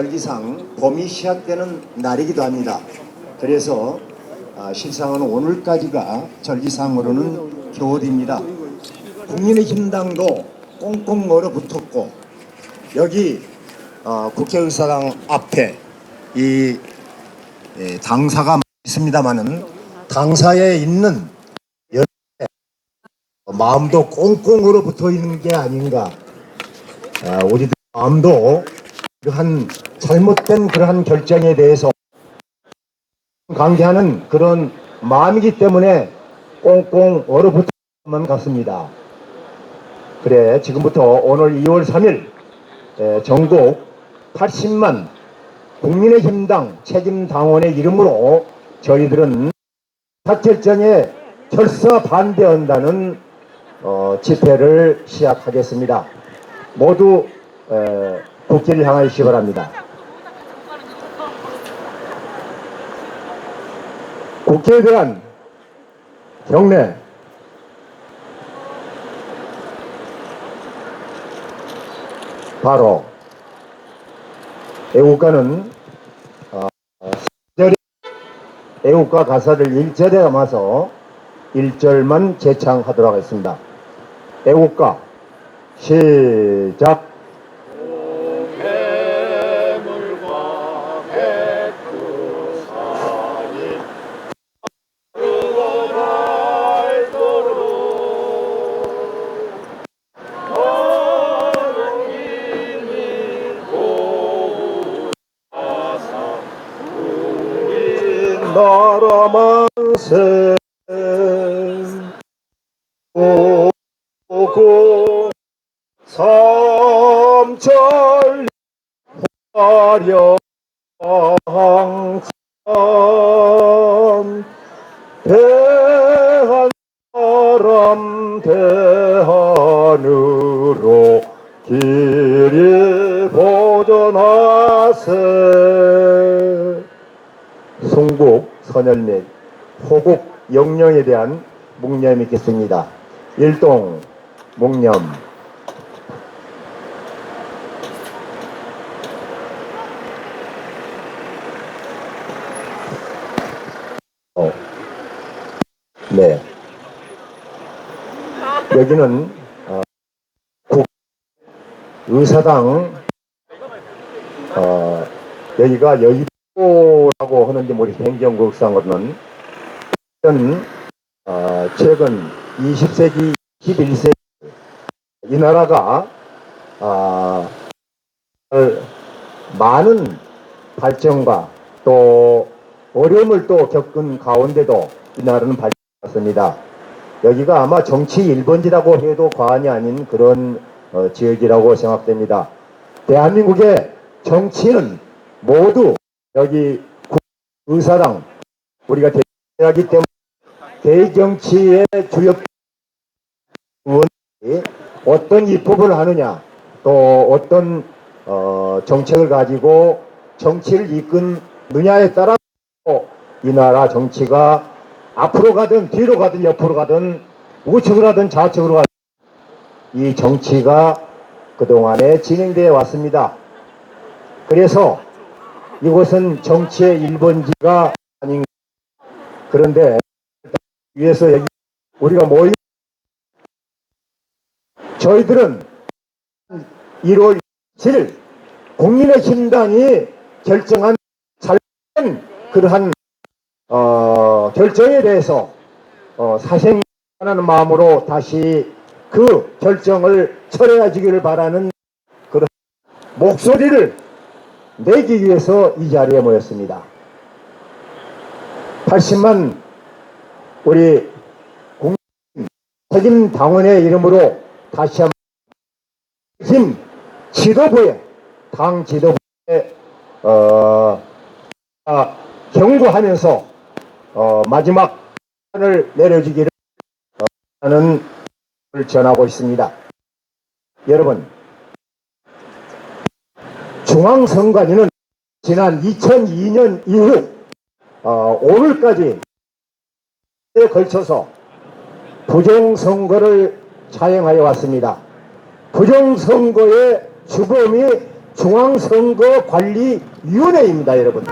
절기상 봄이 시작되는 날이기도 합니다. 그래서 아, 실상은 오늘까지가 절기상으로는 겨울입니다. 국민의힘당도 꽁꽁 얼어붙었고 여기 어, 국회의사당 앞에 이 예, 당사가 있습니다마는 당사에 있는 마음도 꽁꽁 얼어붙어 있는 게 아닌가. 아, 우리들 마음도 그러한 잘못된 그러한 결정에 대해서 관계하는 그런 마음이기 때문에 꽁꽁 얼어붙어만 같습니다. 그래 지금부터 오늘 2월 3일 에, 전국 80만 국민의힘당 책임 당원의 이름으로 저희들은 사결정에 결사 반대한다는 어, 집회를 시작하겠습니다. 모두 에, 국회를 향하시기 바랍니다. 국회에 대한 경례 바로 애국가는 어, 애국가 가사를 일절에 담아서 1절만 재창하도록 하겠습니다. 애국가 시작 나라만 세 오고 삼천 화려 항상 대한 사람 대한으로 길이 보존하세 송국, 선열매, 호국, 영령에 대한 묵념이 있겠습니다. 일동, 묵념. 어. 네. 여기는 어, 국 의사당 어, 여기가 여의 하는데 우리 행정국상으로는 현, 어, 최근 20세기, 21세기 이 나라가 아, 많은 발전과 또 어려움을 또 겪은 가운데도 이 나라는 발전했습니다. 여기가 아마 정치 1번지라고 해도 과언이 아닌 그런 어, 지역이라고 생각됩니다. 대한민국의 정치는 모두 여기 의사당 우리가 대하기 때문에 대정치의 주요 의원이 어떤 입법을 하느냐 또 어떤 어, 정책을 가지고 정치를 이끈느냐에 따라 이 나라 정치가 앞으로 가든 뒤로 가든 옆으로 가든 우측으로 가든 좌측으로 가든 이 정치가 그동안에 진행되어 왔습니다. 그래서 이곳은 정치의 1번지가 아닌 그런데 위에서 우리가 모인 저희들은 1월 7일 국민의힘당이 결정한 잘못된 그러한 어, 결정에 대해서 어, 사생하는 마음으로 다시 그 결정을 철회하기를 바라는 그런 목소리를 내기 위해서 이 자리에 모였습니다. 80만 우리 국민 책임 당원의 이름으로 다시 한번 힘 지도부에 당 지도부에 어, 아, 경고하면서 어, 마지막 판을 내려주기를 어, 하는 을 전하고 있습니다. 여러분 중앙선관위는 지난 2002년 이후 어, 오늘까지 에 걸쳐서 부정선거를 자행하여 왔습니다. 부정선거의 주범이 중앙선거관리위원회입니다, 여러분.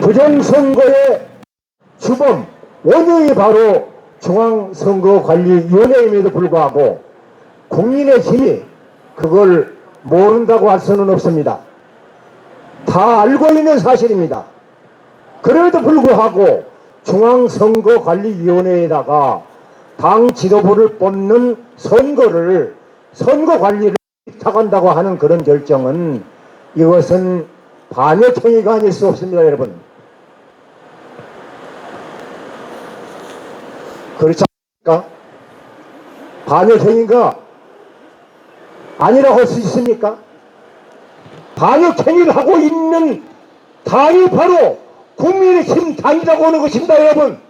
부정선거의 주범, 원흉이 바로 중앙선거관리위원회임에도 불구하고 국민의 힘이 그걸 모른다고 할 수는 없습니다. 다 알고 있는 사실입니다. 그럼에도 불구하고 중앙선거관리위원회에다가 당 지도부를 뽑는 선거를 선거 관리를 부탁한다고 하는 그런 결정은 이것은 반역행위가 아닐 수 없습니다, 여러분. 그렇지 않습니까? 반역행위가 아니라고 할 수 있습니까? 반역 행위를 하고 있는 당이 바로 국민의힘 당이라고 하는 것입니다, 여러분.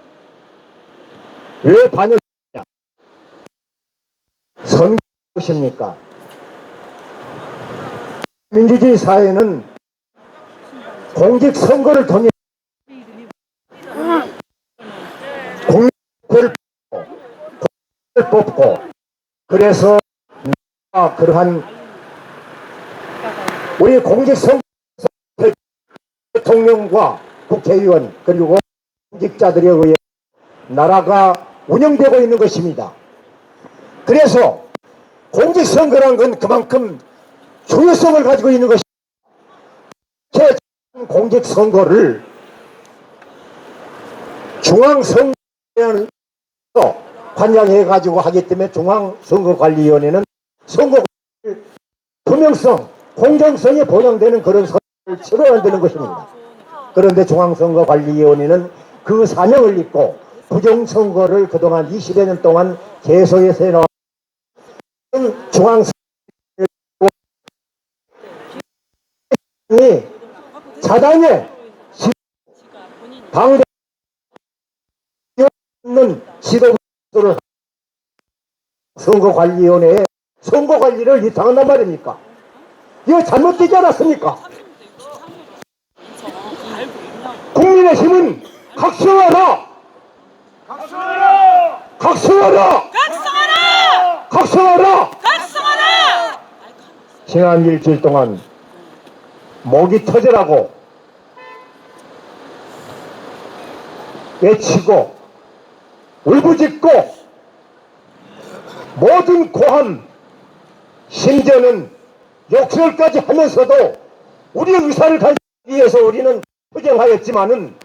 왜 반역이냐? 선거 것입니까? 민주주의 사회는 공직선거를 통해 뽑고, 뽑고 그래서 그러한 우리 공직선거 대통령과 국회의원 그리고 공직자들에 의해 나라가 운영되고 있는 것입니다. 그래서 공직선거란 건 그만큼 중요성을 가지고 있는 것입니다. 제 공직선거를 중앙선거위원회에서 관장해 가지고 하기 때문에 중앙선거관리위원회는 선거 투명성, 공정성이 보장되는 그런 선거를 치러야 되는 것입니다. 그런데 중앙선거관리위원회는 그 사명을 잊고 부정선거를 그동안 20여 년 동안 계속해서 해나온 중앙선거관리위원회 자당의 당대 있는 지도부를 선거관리위원회에 선거 관리를 이상한단 말입니까? 이거 잘못되지 않았습니까? 국민의 힘은 각성하라! 각성하라! 각성하라! 각성하라! 각성하라! 지난 일주일 동안 목이 터져라고 외치고 울부짖고 모든 고함 심지어는 욕설까지 하면서도 우리의 의사를 가지기 위해서 우리는 투쟁하였지만은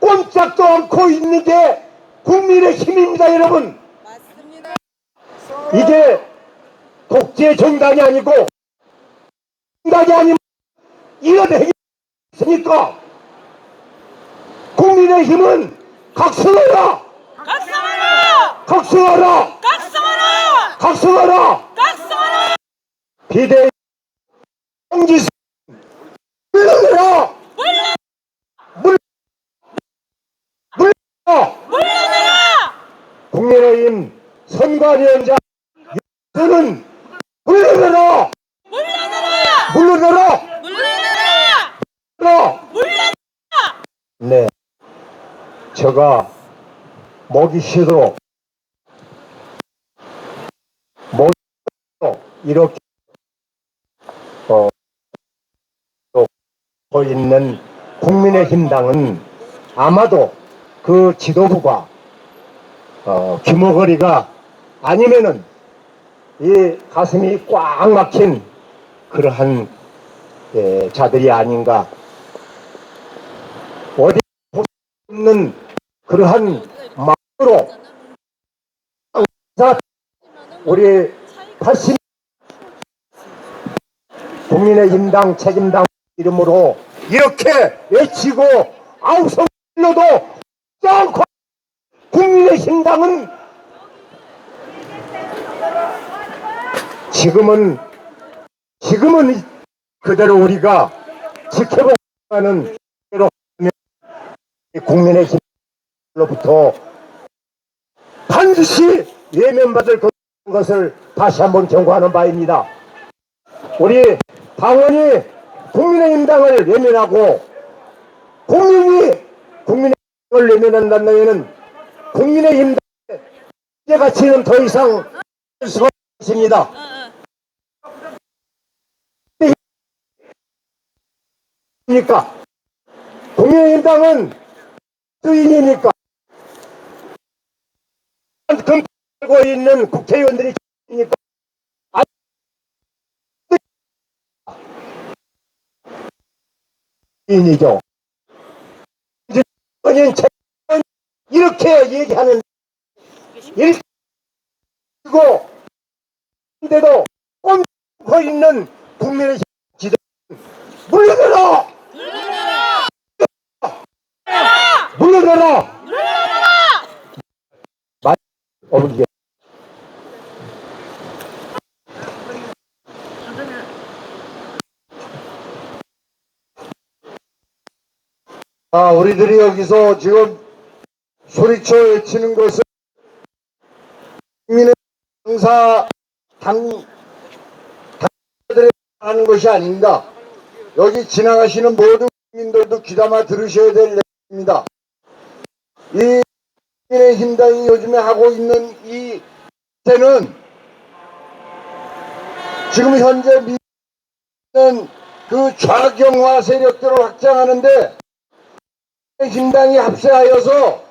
꼼짝도 않고 있는 게 국민의 힘입니다 여러분 맞습니다. 이게 독재 정당이 아니고 정당이 아니면 이런 행위 있습니까? 국민의 힘은 각성하라! 각성하라! 각성하라! 각성하라! 각성하라! 각성하라! 비대 공지수 물러내라! 물 물러내라! 물러내라! 국민의힘 선관위원장 윤수는 물러내라! 물러내라! 물러내라! 물러내라! 네. 제가 목이 쉬도록 쉬도록 이렇게 또 있는 국민의힘당은 아마도 그 지도부가 어, 규모거리가 아니면은 이 가슴이 꽉 막힌 그러한 예, 자들이 아닌가. 어디 없는 그러한 마음으로 자, 우리 80 국민의힘당 책임당 이름으로 이렇게 외치고 아우성 일러도 않고 국민의힘당은 지금은 지금은 그대로 우리가 지켜보는 대로 국민의 힘으로부터 반드시 외면받을 것을 다시 한번 경고하는 바입니다. 우리 당원이 국민의힘당을 내면하고 국민이 국민의힘을 내면한다면 국민의힘당의 제 가치는 더 이상 할 수가 없습니다. 그러니까. 국민의힘당은 주인이니까. 금 하고 있는 국회의원들이 니까. 인이죠. 이제 이렇게 얘기하는 일고 인데도 꼼고 있는 국민의 지도 물러나라! 물러나라! 말 어머니 아, 우리들이 여기서 지금 소리쳐 외치는 것은 국민의 당사 당 당들이 하는 것이 아닙니다. 여기 지나가시는 모든 국민들도 귀담아 들으셔야 될 내용입니다. 이 국민의 힘당이 요즘에 하고 있는 이 때는 지금 현재 미는 그 좌경화 세력들을 확장하는데 힘당이 합세하여서